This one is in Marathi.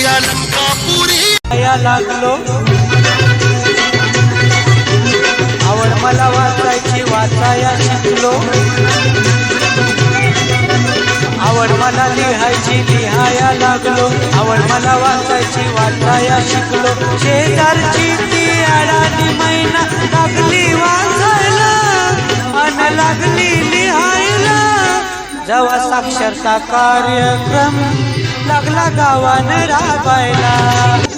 पुरी. लंकापुरी या लागलो. आवड मला वाचायची वाचाया शिकलो. आवड मला लिहायची लिहाया लागलो. आवड मला वाचायची वाचाया शिकलो. शेजारची ती अडाणी महिना लागली वाचायला. अन लागली लिहायला. जेव्हा साक्षरता कार्यक्रम. लागला गावानं राबायला.